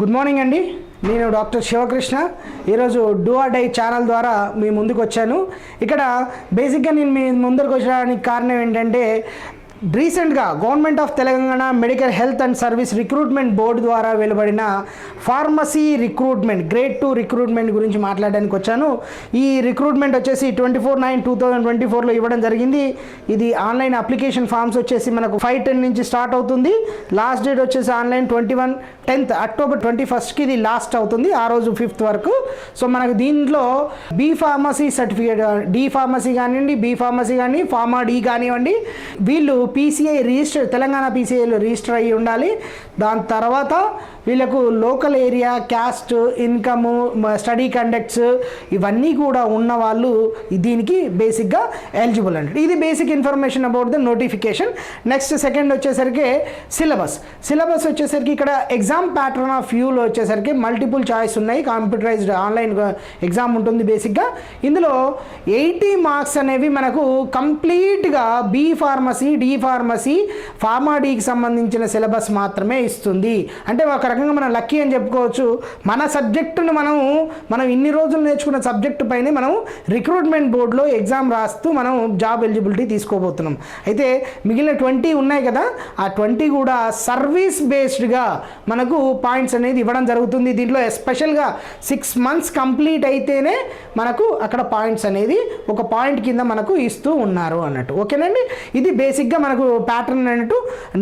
Good morning అండి. నేను doctor Sivakrishna. ఈరోజు డూ ఆర్ డై ఛానల్ ద్వారా మీ ముందుకు వచ్చాను. ఇక్కడ బేసిక్గా నేను మీ ముందరకు వచ్చడానికి కారణం ఏంటంటే రీసెంట్గా government of Telangana medical health and service recruitment board ద్వారా వెలువడిన pharmacy recruitment grade two recruitment గురించి మాట్లాడడానికి వచ్చాను. ఈ రిక్రూట్మెంట్ వచ్చేసి twenty four nine two thousand twenty ఫోర్లో ఇవ్వడం జరిగింది. ఇది ఆన్లైన్ అప్లికేషన్ ఫామ్స్ వచ్చేసి మనకు ఫైవ్ టెన్ నుంచి స్టార్ట్ అవుతుంది. లాస్ట్ డేట్ వచ్చేసి online twenty one tenth October twenty ఫస్ట్కి ఇది లాస్ట్ అవుతుంది ఆ రోజు ఫిఫ్త్ వరకు. సో మనకు దీంట్లో B pharmacy certificate D pharmacy కానివ్వండి బీ ఫార్మసీ కానీ ఫార్మా డి కానివ్వండి వీళ్ళు పీసీఐ రిజిస్టర్ తెలంగాణ పీసీఐలో రిజిస్టర్ అయ్యి ఉండాలి. దాని తర్వాత వీళ్ళకు local area caste income study conducts ఇవన్నీ కూడా ఉన్న వాళ్ళు దీనికి బేసిక్గా ఎలిజిబుల్ అంటే ఇది basic information about the notification. Next second వచ్చేసరికి సిలబస్. సిలబస్ వచ్చేసరికి ఇక్కడ ఎగ్జామ్ ప్యాటర్న్ ఆఫ్ వ్యూలో వచ్చేసరికి మల్టిపుల్ చాయిస్ ఉన్నాయి. కంప్యూటరైజ్డ్ ఆన్లైన్ ఎగ్జామ్ ఉంటుంది బేసిక్గా. ఇందులో ఎయిటీ మార్క్స్ అనేవి మనకు కంప్లీట్గా B pharmacy D pharmacy pharma సంబంధించిన సిలబస్ మాత్రమే ఇస్తుంది. అంటే ఒక రకంగా మనం లక్కీ అని చెప్పుకోవచ్చు. మన సబ్జెక్టును మనం మనం ఇన్ని రోజులు నేర్చుకున్న సబ్జెక్టు పైన మనం రిక్రూట్మెంట్ బోర్డులో ఎగ్జామ్ రాస్తూ మనం జాబ్ ఎలిజిబిలిటీ తీసుకోబోతున్నాం. అయితే మిగిలిన ట్వంటీ ఉన్నాయి కదా ఆ ట్వంటీ కూడా సర్వీస్ బేస్డ్గా మనకు పాయింట్స్ అనేది ఇవ్వడం జరుగుతుంది. దీంట్లో ఎస్పెషల్గా సిక్స్ మంత్స్ కంప్లీట్ అయితేనే మనకు అక్కడ పాయింట్స్ అనేది ఒక పాయింట్ కింద మనకు ఇస్తూ ఉన్నారు అన్నట్టు. ఓకేనండి? ఇది బేసిక్గా మనకు ప్యాటర్న్ అన్నట్టు.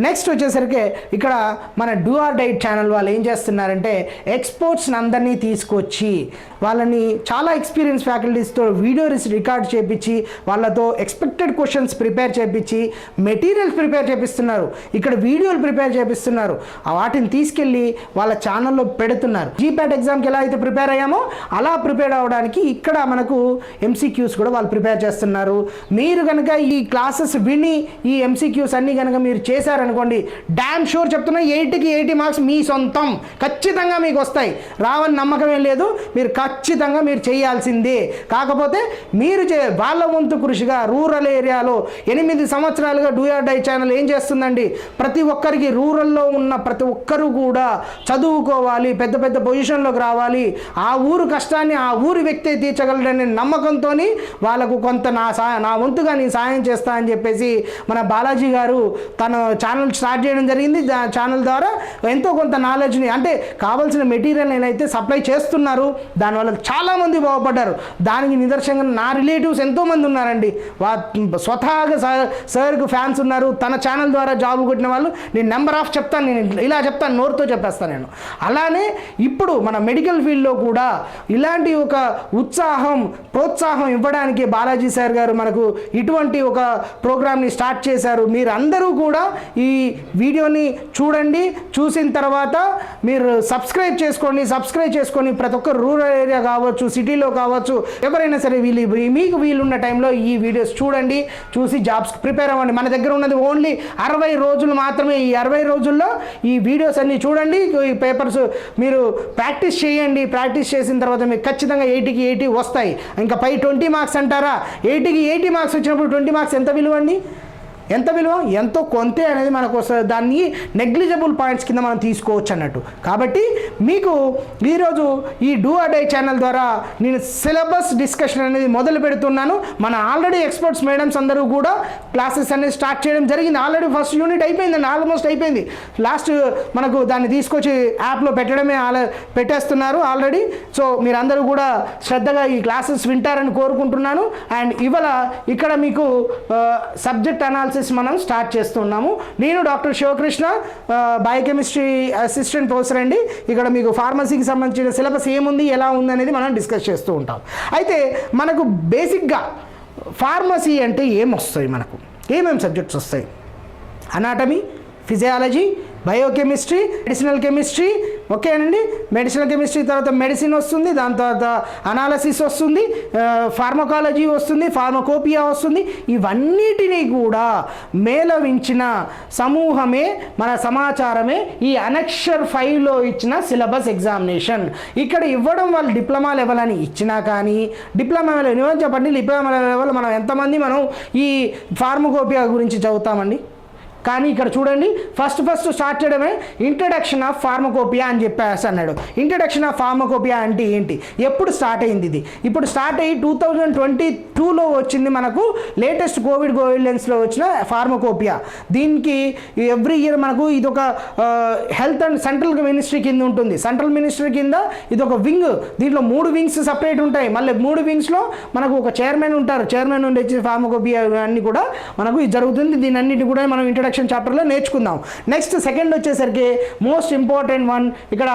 నెక్స్ట్ వచ్చేసరికి ఇక్కడ మన డూ ఆర్ డైట్ ఛానల్ వాళ్ళు ఏం చేస్తున్నారంటే ఎక్స్పోర్ట్స్ అందరినీ తీసుకొచ్చి వాళ్ళని చాలా ఎక్స్పీరియన్స్ ఫ్యాకల్టీస్తో వీడియో రికార్డ్ చేపించి వాళ్ళతో ఎక్స్పెక్టెడ్ క్వశ్చన్స్ ప్రిపేర్ చేపించి మెటీరియల్స్ ప్రిపేర్ చేపిస్తున్నారు. ఇక్కడ వీడియోలు ప్రిపేర్ చేపిస్తున్నారు. ఆ వాటిని తీసుకెళ్ళి వాళ్ళ ఛానల్లో పెడుతున్నారు. జీప్యాట్ ఎగ్జామ్కి ఎలా అయితే ప్రిపేర్ అయ్యామో అలా ప్రిపేర్ అవ్వడానికి ఇక్కడ మనకు ఎంసీక్యూస్ కూడా వాళ్ళు ప్రిపేర్ చేస్తున్నారు. మీరు కనుక ఈ క్లాసెస్ విని ఈ ఎంసీక్యూస్ అన్నీ కనుక మీరు చేశారనుకోండి డ్యామ్ షూర్ చెప్తున్నా ఎయిటీకి ఎయిటీ మార్క్స్ మీ సొంతం. ఖచ్చితంగా మీకు వస్తాయి. రావని నమ్మకం ఏం లేదు. మీరు ఖచ్చితంగా మీరు చేయాల్సిందే. కాకపోతే మీరు చే వాళ్ళ వంతు కృషిగా రూరల్ ఏరియాలో ఎనిమిది సంవత్సరాలుగా డూఆర్ డై ఛానల్ ఏం చేస్తుందండి? ప్రతి ఒక్కరికి రూరల్లో ఉన్న ప్రతి ఒక్కరూ కూడా చదువుకోవాలి పెద్ద పెద్ద పొజిషన్లోకి రావాలి. ఆ ఊరు కష్టాన్ని ఆ ఊరి వ్యక్తే తీర్చగలడనే నమ్మకంతో వాళ్ళకు కొంత నా సా నా వంతుగా నేను సాయం చేస్తా అని చెప్పేసి మన బాలాజీ గారు తన ఛానల్ స్టార్ట్ చేయడం జరిగింది. ఛానల్ ద్వారా ఎంతో కొంత నాలెడ్జ్ని అంటే కావాల్సిన మెటీరియల్ నేనైతే సప్లై చేస్తున్నారు దానివల్ల చాలామంది బాగుపడ్డారు. దానికి నిదర్శనంగా నా రిలేటివ్స్ ఎంతోమంది ఉన్నారండి. వా స్వతహాగా సార్ సార్కు ఫ్యాన్స్ ఉన్నారు తన ఛానల్ ద్వారా జాబ్ కొట్టిన వాళ్ళు నేను నెంబర్ ఆఫ్ చెప్తాను నేను ఇలా చెప్తాను నోరుతో చెప్పేస్తాను నేను. అలానే ఇప్పుడు మన మెడికల్ ఫీల్డ్లో కూడా ఇలాంటి ఒక ఉత్సాహం ప్రోత్సాహం ఇవ్వడానికి బాలాజీ సార్ గారు మనకు ఇటువంటి ఒక ప్రోగ్రామ్ని స్టార్ట్ చేశారు. మీరందరూ కూడా ఈ వీడియోని చూడండి చూసిన తర్వాత మీరు సబ్స్క్రైబ్ చేసుకోండి సబ్స్క్రైబ్ చేసుకొని ప్రతి ఒక్క రూరల్ ఏరియా కావచ్చు సిటీలో కావచ్చు ఎవరైనా సరే వీళ్ళు మీకు వీలున్న టైంలో ఈ వీడియోస్ చూడండి చూసి జాబ్స్ ప్రిపేర్ అవ్వండి. మన దగ్గర ఉన్నది ఓన్లీ అరవై రోజులు మాత్రమే. ఈ అరవై రోజుల్లో ఈ వీడియోస్ అన్ని చూడండి ఈ పేపర్స్ మీరు ప్రాక్టీస్ చేయండి. ప్రాక్టీస్ చేసిన తర్వాత మీకు ఖచ్చితంగా ఎయిటీకి ఎయిటీ వస్తాయి. ఇంకా పై ట్వంటీ మార్క్స్ అంటారా? ఎయిటీకి ఎయిటీ మార్క్స్ వచ్చినప్పుడు ట్వంటీ మార్క్స్ ఎంత విలువండి? ఎంత విలువ? ఎంతో కొంతే అనేది మనకు వస్తుంది. దాన్ని నెగ్లిజబుల్ పాయింట్స్ కింద మనం తీసుకోవచ్చు అన్నట్టు. కాబట్టి మీకు ఈరోజు ఈ డూ అడై ఛానల్ ద్వారా నేను సిలబస్ డిస్కషన్ అనేది మొదలు పెడుతున్నాను. మన ఆల్రెడీ ఎక్స్పర్ట్స్ మేడమ్స్ అందరూ కూడా క్లాసెస్ అనేది స్టార్ట్ చేయడం జరిగింది. ఆల్రెడీ ఫస్ట్ యూనిట్ అయిపోయిందండి ఆల్మోస్ట్ అయిపోయింది. లాస్ట్ మనకు దాన్ని తీసుకొచ్చి యాప్లో పెట్టడమే ఆల పెట్టేస్తున్నారు ఆల్రెడీ సో మీరందరూ కూడా శ్రద్ధగా ఈ క్లాసెస్ వింటారని కోరుకుంటున్నాను. అండ్ ఇవాళ ఇక్కడ మీకు సబ్జెక్ట్ అనాలిసిస్ మనం స్టార్ట్ చేస్తున్నాము. నేను doctor Sivakrishna biochemistry assistant professor అండి. ఇక్కడ మీకు ఫార్మసీకి సంబంధించిన సిలబస్ ఏముంది ఎలా ఉంది అనేది మనం డిస్కస్ చేస్తూ ఉంటాం. అయితే మనకు బేసిక్గా ఫార్మసీ అంటే ఏం వస్తాయి మనకు? ఏమేమి సబ్జెక్ట్స్ వస్తాయి? Anatomy physiology biochemistry medicinal chemistry ఓకేనండి? మెడిసినల్ కెమిస్ట్రీ తర్వాత మెడిసిన్ వస్తుంది దాని తర్వాత అనాలసిస్ వస్తుంది ఫార్మకాలజీ వస్తుంది ఫార్మకోపియా వస్తుంది. ఇవన్నిటినీ కూడా మేళవించిన సమూహమే మన సమాచారమే ఈ అనక్షర్ ఫైవ్లో ఇచ్చిన సిలబస్ ఎగ్జామినేషన్. ఇక్కడ ఇవ్వడం వాళ్ళు డిప్లొమా లెవెల్ అని ఇచ్చినా కానీ డిప్లొమా లెవెల్ చెప్పండి డిప్లొమా లెవెల్ మనం ఎంతమంది మనం ఈ ఫార్మకోపియా గురించి చదువుతామండి? కానీ ఇక్కడ చూడండి ఫస్ట్ ఫస్ట్ స్టార్ట్ చేయడమే ఇంట్రడక్షన్ ఆఫ్ ఫార్మకోపియా అని చెప్పేసి అన్నాడు. ఇంట్రడక్షన్ ఆఫ్ ఫార్మకోపియా అంటే ఏంటి? ఎప్పుడు స్టార్ట్ అయింది ఇది? ఇప్పుడు స్టార్ట్ అయ్యి టూ థౌజండ్ ట్వంటీ టూలో వచ్చింది మనకు లేటెస్ట్ కోవిడ్ గోవిలెన్స్లో వచ్చిన ఫార్మకోపియా దీనికి ఎవ్రీ ఇయర్ మనకు ఇది ఒక హెల్త్ అండ్ సెంట్రల్ మినిస్ట్రీ కింద ఉంటుంది. సెంట్రల్ మినిస్ట్రీ కింద ఇది ఒక వింగ్ దీంట్లో మూడు వింగ్స్ సపరేట్ ఉంటాయి. మళ్ళీ మూడు వింగ్స్లో మనకు ఒక చైర్మన్ ఉంటారు. చైర్మన్ ఉండి వచ్చి ఫార్మకోపియా అన్ని కూడా మనకు ఇది జరుగుతుంది. దీని అన్నిటి కూడా మనం ఇంట్రడక్షన్ చాప్టర్లో నేర్చుకుందాం. నెక్స్ట్ సెకండ్ వచ్చేసరికి మోస్ట్ ఇంపార్టెంట్ వన్ ఇక్కడ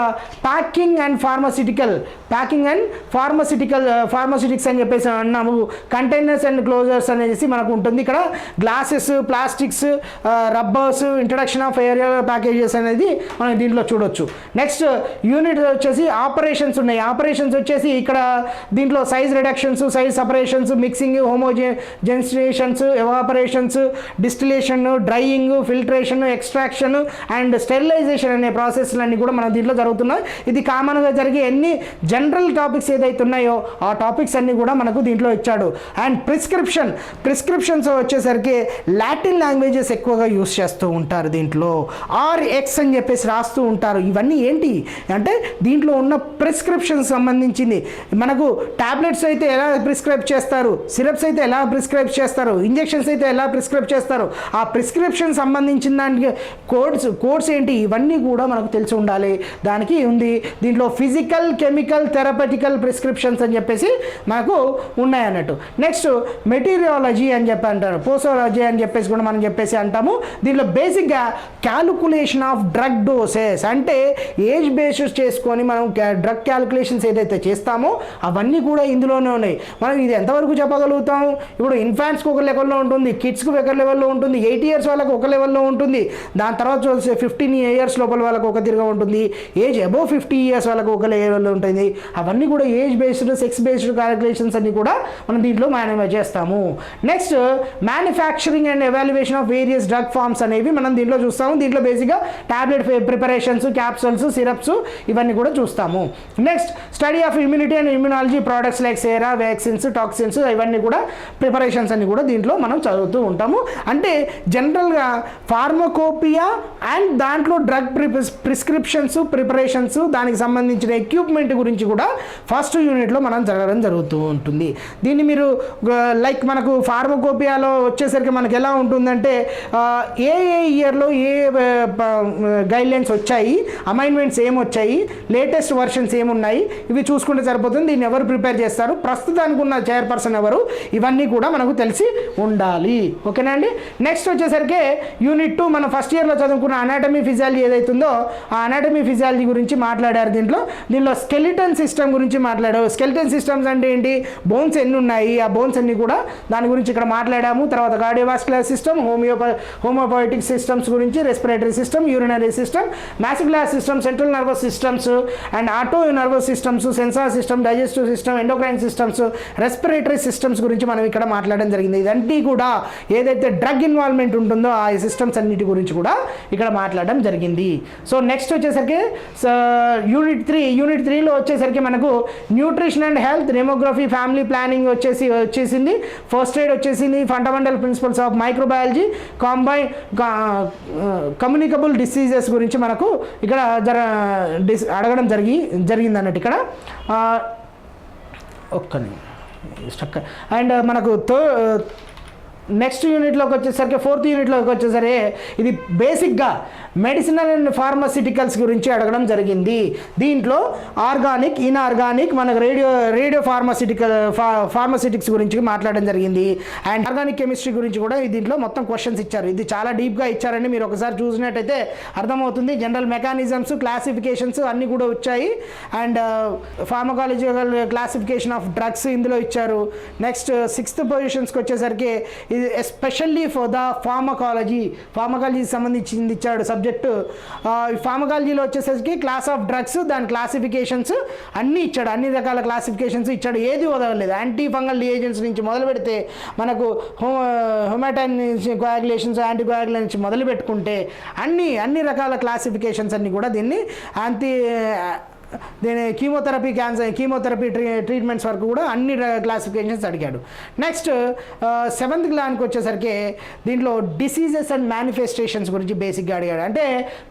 packing and pharmaceutical. Packing and pharmaceutical pharmaceutics అని చెప్పేసి అన్నాము. కంటైనర్స్ అండ్ క్లోజర్స్ అనేసి మనకు ఉంటుంది. ఇక్కడ glasses plastics rubbers introduction of aerial packages అనేది మనం దీంట్లో చూడొచ్చు. నెక్స్ట్ యూనిట్ వచ్చేసి ఆపరేషన్స్ ఉన్నాయి. ఆపరేషన్స్ వచ్చేసి ఇక్కడ దీంట్లో size reductions size separations mixing homogenizations evaporations distillation drying filtration extraction and sterilization అనే ప్రాసెస్లన్నీ కూడా మనం దీంట్లో జరుగుతున్నాయి. ఇది కామన్గా జరిగే ఎన్ని జనరల్ టాపిక్స్ ఏదైతే ఉన్నాయో ఆ టాపిక్స్ అన్నీ కూడా మనకు దీంట్లో ఇచ్చాడు. అండ్ ప్రిస్క్రిప్షన్ ప్రిస్క్రిప్షన్స్ వచ్చేసరికి లాటిన్ లాంగ్వేజెస్ ఎక్కువగా యూస్ చేస్తూ ఉంటారు దీంట్లో. ఆర్ ఎక్స్ అని చెప్పేసి రాస్తూ ఉంటారు. ఇవన్నీ ఏంటి? అంటే దీంట్లో ఉన్న ప్రిస్క్రిప్షన్ సంబంధించింది. మనకు టాబ్లెట్స్ అయితే ఎలా ప్రిస్క్రైబ్ చేస్తారు? సిరప్స్ అయితే ఎలా ప్రిస్క్రైబ్ చేస్తారు? ఇంజెక్షన్స్ అయితే ఎలా ప్రిస్క్రైబ్ చేస్తారు? ఆ ప్రిస్క్రిప్షన్ సంబంధించిన దానికి కోడ్స్ కోడ్స్ ఏంటి? ఇవన్నీ కూడా మనకు తెలిసి ఉండాలి. దానికి ఉంది. దీంట్లో ఫిజికల్ కెమికల్ థెరపటికల్ ప్రిస్క్రిప్షన్స్ అని చెప్పేసి మనకు ఉన్నాయి అన్నట్టు. నెక్స్ట్ మెటీరియాలజీ అని చెప్పి అంటారు. పోసోలజీ అని చెప్పేసి కూడా మనం చెప్పేసి అంటాము. దీంట్లో బేసిక్గా క్యాలిక్యులేషన్ ఆఫ్ డ్రగ్ డోసెస్ అంటే ఏజ్ బేసిస్ చేసుకొని మనం డ్రగ్ క్యాలిక్యులేషన్స్ ఏదైతే చేస్తామో అవన్నీ కూడా ఇందులోనే ఉన్నాయి. మనం ఇది ఎంతవరకు చెప్పగలుగుతాం? ఇప్పుడు ఇన్ఫాంట్స్కి ఒక లెవెల్లో ఉంటుంది కిడ్స్కి ఒక లెవెల్లో ఉంటుంది ఎయిట్ ఇయర్స్ వాళ్ళకి ఒక లెవెల్లో ఉంటుంది. దాని తర్వాత చూస్తే ఫిఫ్టీన్ ఇయర్స్ లోపల వాళ్ళకి ఒక తిరిగా ఉంటుంది. ఏజ్ అబోవ్ ఫిఫ్టీ ఇయర్స్ వాళ్ళకు ఒక లెవెల్లో ఉంటుంది. అవన్నీ కూడా age based sex based calculations అన్ని కూడా మనం దీంట్లో మేనేజ్ చేస్తాము. Next manufacturing and evaluation of various drug forms అనేవి మనం దీంట్లో చూస్తాము. దీంట్లో బేసిక్గా ట్యాబ్లెట్ ప్రిపరేషన్స్ క్యాప్సూల్స్ సిరప్స్ ఇవన్నీ కూడా చూస్తాము. Next study of immunity and immunology products like sera vaccines toxins ఇవన్నీ కూడా ప్రిపరేషన్స్ అన్ని కూడా దీంట్లో మనం చదువుతూ ఉంటాము. అంటే జనరల్గా ఫార్మకోపియా అండ్ దాంట్లో డ్రగ్ ప్రిస్క్రిప్షన్స్ ప్రిపరేషన్స్ దానికి సంబంధించిన ఎక్విప్మెంట్ గురించి కూడా ఫస్ట్ యూనిట్లో మనం జరగడం జరుగుతూ ఉంటుంది. దీన్ని మీరు లైక్ మనకు ఫార్మకోపియాలో వచ్చేసరికి మనకి ఎలా ఉంటుందంటే ఏ ఏ ఇయర్లో ఏ గైడ్లైన్స్ వచ్చాయి అమైన్మెంట్స్ ఏమొచ్చాయి లేటెస్ట్ వర్షన్స్ ఏమున్నాయి ఇవి చూసుకుంటే సరిపోతుంది. దీన్ని ఎవరు ప్రిపేర్ చేస్తారు? ప్రస్తుతానికి ఉన్న చైర్పర్సన్ ఎవరు? ఇవన్నీ కూడా మనకు తెలిసి ఉండాలి. ఓకేనా అండి? నెక్స్ట్ వచ్చేసరికి యూనిట్ టూ మనం ఫస్ట్ ఇయర్లో చదువుకున్న అనాటమీ ఫిజియాలజీ ఏదైతుందో ఆ అనాటమీ ఫిజియాలజీ గురించి మాట్లాడారు దీంట్లో. దీనిలో స్కెలిటన్ సిస్టమ్ గురించి మాట్లాడారు. స్కెలిటన్ సిస్టమ్స్ అంటే ఏంటి? బోన్స్ ఎన్ని ఉన్నాయి ఆ బోన్స్ అన్ని కూడా దాని గురించి ఇక్కడ మాట్లాడాము. తర్వాత కార్డియోవాస్కులర్ సిస్టమ్ హోమియోపా హోమోబయోటిక్ సిస్టమ్స్ గురించి respiratory system urinary system muscular system central nervous systems and auto nervous systems sensor system digestive system endocrine systems respiratory systems గురించి మనం ఇక్కడ మాట్లాడడం జరిగింది. ఇదంతా కూడా ఏదైతే డ్రగ్ ఇన్వాల్వ్మెంట్ ఉంటుందో ఆ సిస్టమ్స్ అన్నిటి గురించి కూడా ఇక్కడ మాట్లాడడం జరిగింది. సో నెక్స్ట్ వచ్చేసరికి యూనిట్ త్రీ యూనిట్ త్రీలో వచ్చేసరికి మనకు nutrition and health demography family planning వచ్చేసి వచ్చేసింది. ఫస్ట్ ఎయిడ్ వచ్చేసింది. Fundamental principles of microbiology combine communicable diseases గురించి మనకు ఇక్కడ జర డిస్ అడగడం జరిగి జరిగింది అన్నట్టు ఇక్కడ. Uh, ఒక్క స్టక్ అండ్ uh, మనకు తో నెక్స్ట్ యూనిట్లోకి వచ్చేసరికి ఫోర్త్ యూనిట్లోకి వచ్చేసరికి ఇది బేసిక్గా మెడిసినల్ అండ్ ఫార్మసిటికల్స్ గురించి అడగడం జరిగింది. దీంట్లో ఆర్గానిక్ ఇన్ఆర్గానిక్ మనకు రేడియో రేడియో ఫార్మసిటికల్ ఫార్మసిటిక్స్ గురించి మాట్లాడడం జరిగింది. అండ్ ఆర్గానిక్ కెమిస్ట్రీ గురించి కూడా దీంట్లో మొత్తం క్వశ్చన్స్ ఇచ్చారు. ఇది చాలా డీప్గా ఇచ్చారని మీరు ఒకసారి చూసినట్టయితే అర్థమవుతుంది. జనరల్ మెకానిజమ్స్ క్లాసిఫికేషన్స్ అన్నీ కూడా వచ్చాయి. And pharmacological classification of drugs ఇందులో ఇచ్చారు. నెక్స్ట్ సిక్స్త్ పొజిషన్స్కి వచ్చేసరికి ఇది ఎస్పెషల్లీ ఫర్ ద ఫార్మకాలజీ ఫార్మకాలజీకి సంబంధించింది ఇచ్చాడు సబ్జెక్టు ఫార్మకాలజీలో వచ్చేసరికి క్లాస్ ఆఫ్ డ్రగ్స్ దాని క్లాసిఫికేషన్స్ అన్నీ ఇచ్చాడు. అన్ని రకాల క్లాసిఫికేషన్స్ ఇచ్చాడు. ఏది వదలలేదు. యాంటీ ఫంగల్ ఏజెంట్స్ నుంచి మొదలు పెడితే మనకు హోమ హొమాటైన్ కోయాగులేషన్స్ యాంటీ కోయాగులేషన్ నుంచి మొదలు పెట్టుకుంటే అన్ని అన్ని రకాల క్లాసిఫికేషన్స్ అన్ని కూడా దీన్ని యాంటీ దీని కీమోథెరపీ క్యాన్సర్ కీమోథెరపీ ట్రీ ట్రీట్మెంట్స్ వరకు కూడా అన్ని క్లాసిఫికేషన్స్ అడిగాడు. నెక్స్ట్ సెవెంత్ గ్లాన్కి వచ్చేసరికి దీంట్లో డిసీజెస్ అండ్ మేనిఫెస్టేషన్స్ గురించి బేసిక్గా అడిగాడు. అంటే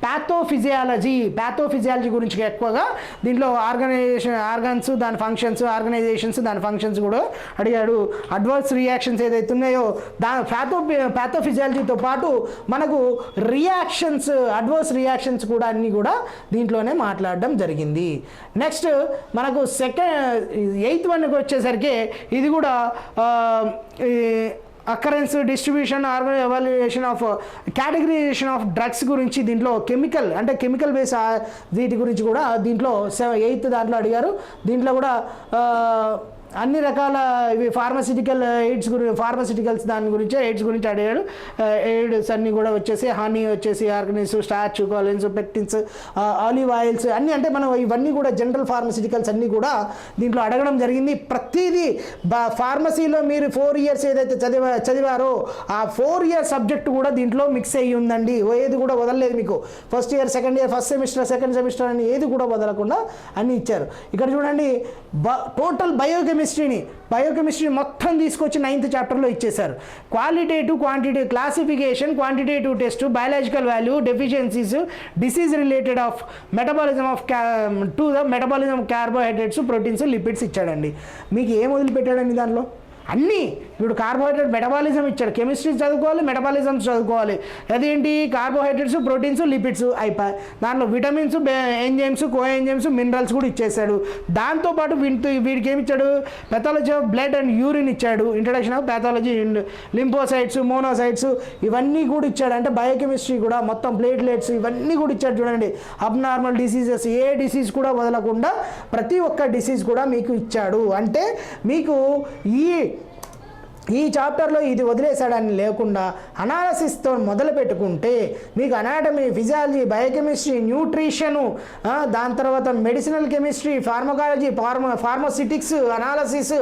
ప్యాథోఫిజియాలజీ ప్యాథోఫిజియాలజీ గురించి ఎక్కువగా దీంట్లో ఆర్గనైజేషన్ ఆర్గన్స్ దాని ఫంక్షన్స్ ఆర్గనైజేషన్స్ దాని ఫంక్షన్స్ కూడా అడిగాడు. అడ్వర్స్ రియాక్షన్స్ ఏదైతే ఉన్నాయో దా ప్యాథో ప్యాథోఫిజియాలజీతో పాటు మనకు రియాక్షన్స్ అడ్వర్స్ రియాక్షన్స్ కూడా అన్నీ కూడా దీంట్లోనే మాట్లాడడం జరిగింది. నెక్స్ట్ మనకు సెకండ్ ఎయిత్ వన్కి వచ్చేసరికి ఇది కూడా occurrence distribution organ evaluation of categorization of drugs గురించి దీంట్లో కెమికల్ అంటే కెమికల్ బేస్ వీటి గురించి కూడా దీంట్లో సెవెన్ ఎయిత్ దాంట్లో అడిగారు. దీంట్లో కూడా అన్ని రకాల ఇవి ఫార్మసిటికల్ ఎయిడ్స్ గురించి ఫార్మసిటికల్స్ దాని గురించి ఎయిడ్స్ గురించి అడిగాడు. ఎయిడ్స్ అన్నీ కూడా వచ్చేసి హనీ వచ్చేసి ఆర్గనైజ్ స్టార్చ్ కాలిన్స్ పెక్టిన్స్ ఆలివ్ ఆయిల్స్ అన్నీ అంటే మనం ఇవన్నీ కూడా జనరల్ ఫార్మసిటికల్స్ అన్నీ కూడా దీంట్లో అడగడం జరిగింది. ప్రతిదీ ఫార్మసీలో మీరు ఫోర్ ఇయర్స్ ఏదైతే చదివా చదివారో ఆ ఫోర్ ఇయర్ సబ్జెక్ట్ కూడా దీంట్లో మిక్స్ అయ్యి ఉందండి ఓ ఏది కూడా వదలలేదు మీకు. First year second year first semester second semester అని ఏది కూడా వదలకుండా అన్ని ఇచ్చారు. ఇక్కడ చూడండి బ టోటల్ బయోకెమిస్ట్రీని బయోకెమిస్ట్రీ మొత్తం తీసుకొచ్చి నైన్త్ చాప్టర్లో ఇచ్చేశారు. Qualitative quantitative classification quantitative test biological value deficiencies disease related of metabolism of to the metabolism carbohydrates proteins lipids ఇచ్చాడండి. మీకు ఏం వదిలిపెట్టాడండి దానిలో అన్నీ ఇప్పుడు కార్బోహైడ్రేట్ మెటబాలిజం ఇచ్చాడు. కెమిస్ట్రీ చదువుకోవాలి మెటబాలిజం చదువుకోవాలి. అదేంటి? కార్బోహైడ్రేట్స్ ప్రోటీన్స్ లిపిడ్స్ అయిపోయి దాంట్లో vitamins enzymes coenzymes minerals కూడా ఇచ్చేసాడు దాంతోపాటు వింటు వీడికి ఏమి ఇచ్చాడు pathology of blood and urine ఇచ్చాడు introduction of pathology lymphocytes monocytes ఇవన్నీ కూడా ఇచ్చాడు. అంటే బయోకెమిస్ట్రీ కూడా మొత్తం ప్లేట్లెట్స్ ఇవన్నీ కూడా ఇచ్చాడు చూడండి. అబ్నార్మల్ డిసీజెస్ ఏ డిసీజ్ కూడా వదలకుండా ప్రతి ఒక్క డిసీజ్ కూడా మీకు ఇచ్చాడు. అంటే మీకు ఈ ఈ చాప్టర్లో ఇది వదిలేశాడని లేకుండా అనాలసిస్తో మొదలు పెట్టుకుంటే మీకు అనాటమీ ఫిజియాలజీ బయోకెమిస్ట్రీ న్యూట్రిషను దాని తర్వాత medicinal chemistry pharmacology pharma pharmaceutics analysis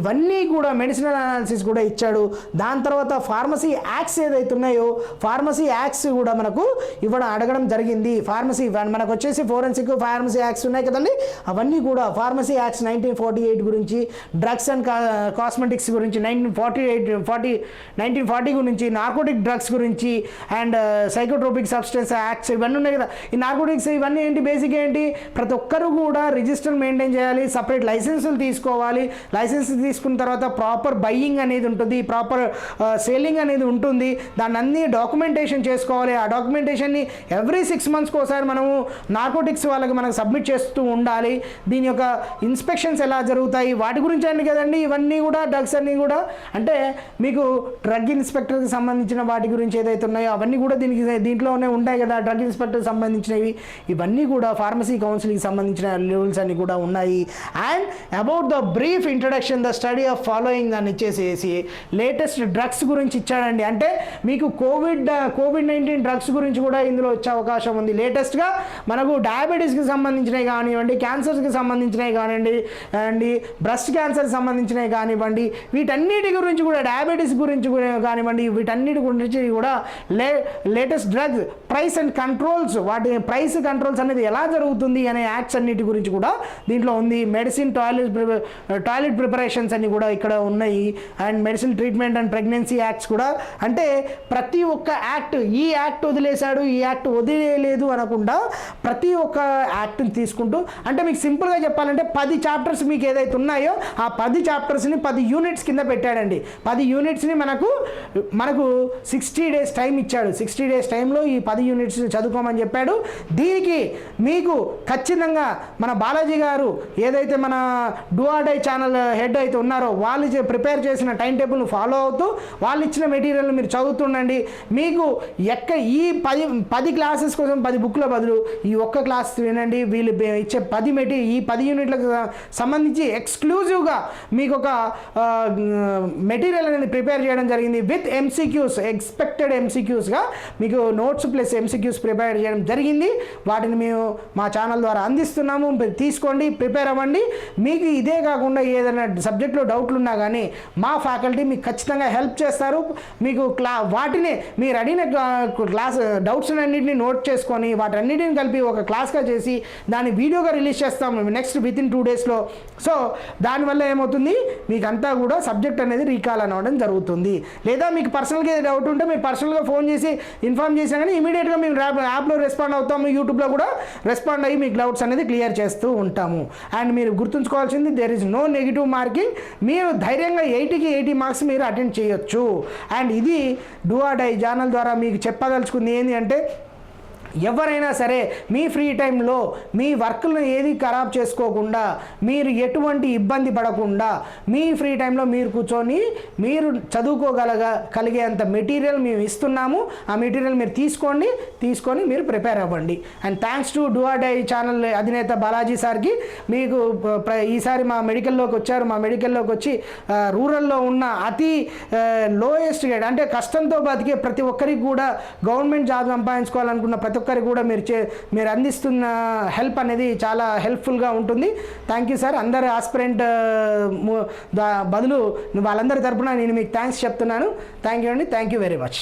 ఇవన్నీ కూడా మెడిసినల్ అనాలిసిస్ కూడా ఇచ్చాడు. దాని తర్వాత ఫార్మసీ యాక్ట్స్ ఏదైతే ఉన్నాయో ఫార్మసీ యాక్ట్స్ కూడా మనకు ఇవ్వడం అడగడం జరిగింది. ఫార్మసీ మనకు వచ్చేసి ఫోరెన్సిక్ ఫార్మసీ యాక్ట్స్ ఉన్నాయి కదండి? అవన్నీ కూడా pharmacy acts nineteen forty eight గురించి డ్రగ్స్ అండ్ కాస్మెటిక్స్ గురించి nineteen forty eight forty nineteen forty గురించి నార్కోటిక్ డ్రగ్స్ గురించి and uh, psychotropic substance acts ఇవన్నీ ఉన్నాయి కదా. ఈ నార్కోటిక్స్ ఇవన్నీ ఏంటి బేసిక్ ఏంటి? ప్రతి ఒక్కరు కూడా రిజిస్టర్ మెయింటైన్ చేయాలి సపరేట్ లైసెన్సులు తీసుకోవాలి. లైసెన్స్ తీసుకున్న తర్వాత ప్రాపర్ బయ్యింగ్ అనేది ఉంటుంది ప్రాపర్ uh, సేలింగ్ అనేది ఉంటుంది. దాన్ని అన్ని డాక్యుమెంటేషన్ చేసుకోవాలి. ఆ డాక్యుమెంటేషన్ని ఎవ్రీ సిక్స్ మంత్స్కి ఒకసారి మనము నార్కోటిక్స్ వాళ్ళకి మనకు సబ్మిట్ చేస్తూ ఉండాలి. దీని యొక్క ఇన్స్పెక్షన్స్ ఎలా జరుగుతాయి? వాటి గురించి అండి కదండి. ఇవన్నీ కూడా డ్రగ్స్ అన్నీ కూడా అంటే మీకు డ్రగ్ ఇన్స్పెక్టర్కి సంబంధించిన వాటి గురించి ఏదైతే ఉన్నాయో అవన్నీ కూడా దీనికి దీంట్లోనే ఉంటాయి కదా డ్రగ్ ఇన్స్పెక్టర్కి సంబంధించినవి. ఇవన్నీ కూడా ఫార్మసీ కౌన్సిలింగ్ సంబంధించిన రూల్స్ అన్ని కూడా ఉన్నాయి. And about the brief introduction the study of following అని ఇచ్చేసేసి లేటెస్ట్ డ్రగ్స్ గురించి ఇచ్చాడండి. అంటే మీకు కోవిడ్ కోవిడ్ నైన్టీన్ డ్రగ్స్ గురించి కూడా ఇందులో వచ్చే అవకాశం ఉంది. లేటెస్ట్గా మనకు డయాబెటీస్కి సంబంధించినవి కానివ్వండి క్యాన్సర్స్కి సంబంధించినవి కానివ్వండి అండి బ్రెస్ట్ క్యాన్సర్కి సంబంధించినవి కానివ్వండి వీటన్నిటి గురించి కూడా డయాబెటీస్ గురించి కానివ్వండి వీటన్నిటి గురించి కూడా లే latest drugs price and controls వాటి ప్రైస్ కంట్రోల్స్ అనేది ఎలా జరుగుతుంది అనే యాక్ట్స్ అన్నిటి గురించి కూడా దీంట్లో ఉంది. మెడిసిన్ టాయిలెట్ టాయిలెట్ ప్రిపరేషన్స్ అన్ని కూడా ఇక్కడ ఉన్నాయి. And medicine treatment and pregnancy acts కూడా. అంటే ప్రతి ఒక్క యాక్ట్ ఈ యాక్ట్ వదిలేశాడు ఈ యాక్ట్ వదిలేయలేదు అనకుండా ప్రతి ఒక్క యాక్ట్ని తీసుకుంటూ అంటే మీకు సింపుల్గా చెప్పాలంటే పది చాప్టర్స్ మీకు ఏదైతే ఉన్నాయో ఆ పది చాప్టర్స్ని పది యూనిట్స్ కింద పెట్టాడండి. పది యూనిట్స్ని మనకు మనకు సిక్స్టీ డేస్ టైం ఇచ్చాడు. సిక్స్టీ డేస్ టైంలో ఈ పది యూనిట్స్ చదువుకోమని చెప్పాడు. దీనికి మీకు ఖచ్చితంగా మన బాలాజీ గారు ఏదైతే మన డూఆర్డై ఛానల్ హెడ్ అయితే ఉన్నారో వాళ్ళు ప్రిపేర్ చేసిన టైం టేబుల్ను ఫాలో అవుతూ వాళ్ళు ఇచ్చిన మెటీరియల్ మీరు చదువుతుండండి. మీకు ఎక్క ఈ పది పది క్లాసెస్ కోసం పది బుక్ల బదులు ఈ ఒక్క క్లాస్ వినండి. వీళ్ళు ఇచ్చే పది మెటీ ఈ పది యూనిట్లకు సంబంధించి ఎక్స్క్లూజివ్గా మీకు ఒక మెటీరియల్ అనేది ప్రిపేర్ చేయడం జరిగింది విత్ ఎంసీక్యూస్ ఎక్స్పెక్టెడ్ ఎంసీక్యూస్గా మీకు నోట్స్ ప్లస్ ఎంసీక్యూస్ ప్రిపేర్ చేయడం జరిగింది. వాటిని మేము మా ఛానల్ ద్వారా అందిస్తున్నాము. తీసుకోండి ప్రిపేర్ అవ్వండి. మీకు ఇదే కాకుండా ఏదైనా సబ్జెక్ట్లో డౌట్లు ఉన్నా కానీ మా ఫ్యాకల్టీ మీకు ఖచ్చితంగా హెల్ప్ చేస్తారు. మీకు క్లా వాటిని మీరు అడిగిన క్లాస్ డౌట్స్ అన్నింటినీ నోట్ చేసుకొని వాటన్నిటిని కలిపి ఒక క్లాస్గా చేసి దాన్ని వీడియోగా రిలీజ్ చేస్తాం నెక్స్ట్ విత్ ఇన్ టూ డేస్లో సో దానివల్ల ఏమవుతుంది? మీకు అంతా కూడా సబ్జెక్ట్ అనేది రీకాల్ అనవడం జరుగుతుంది. లేదా మీకు పర్సనల్గా డౌట్ ఉంటే మీరు పర్సనల్గా ఫోన్ చేసి ఇన్ఫార్మ్ చేసినా కానీ ఇమీడియట్గా మేము యాప్ యాప్లో రెస్పాండ్ అవుతాము యూట్యూబ్లో కూడా రెస్పాండ్ అయ్యి మీకు డౌట్స్ అనేది క్లియర్ చేస్తూ ఉంటాము. అండ్ మీరు గుర్తుంచుకోవాల్సింది there is no negative marking మీరు ధైర్యంగా ఎయిటీకి ఎయిటీ మార్క్స్ మీరు అటెండ్ చేయొచ్చు. అండ్ ఇది డూ ఆర్ డై ఛానల్ ద్వారా మీకు చెప్పదలుచుకుంది. ఏంటి అంటే ఎవరైనా సరే మీ ఫ్రీ టైంలో మీ వర్క్ను ఏది ఖరాబ్ చేసుకోకుండా మీరు ఎటువంటి ఇబ్బంది పడకుండా మీ ఫ్రీ టైంలో మీరు కూర్చొని మీరు చదువుకోగలగ కలిగేంత మెటీరియల్ మేము ఇస్తున్నాము. ఆ మెటీరియల్ మీరు తీసుకోండి తీసుకొని మీరు ప్రిపేర్ అవ్వండి. And thanks to do die channel అధినేత బాలాజీ సార్కి. మీకు ఈసారి మా మెడికల్లోకి వచ్చారు. మా మెడికల్లోకి వచ్చి రూరల్లో ఉన్న అతి లోయెస్ట్ గ్రేడ్ అంటే కష్టంతో బతికే ప్రతి ఒక్కరికి కూడా గవర్నమెంట్ జాబ్ సంపాదించుకోవాలనుకున్న ప్రతి ఒక్కరికి కూడా మీరు చే మీరు అందిస్తున్న హెల్ప్ అనేది చాలా హెల్ప్ఫుల్గా ఉంటుంది. Thank you sir. అందరు ఆస్పిరెంట్ బదులు వాళ్ళందరి తరపున నేను మీకు థ్యాంక్స్ చెప్తున్నాను. థ్యాంక్ యూ అండి. Thank you very much.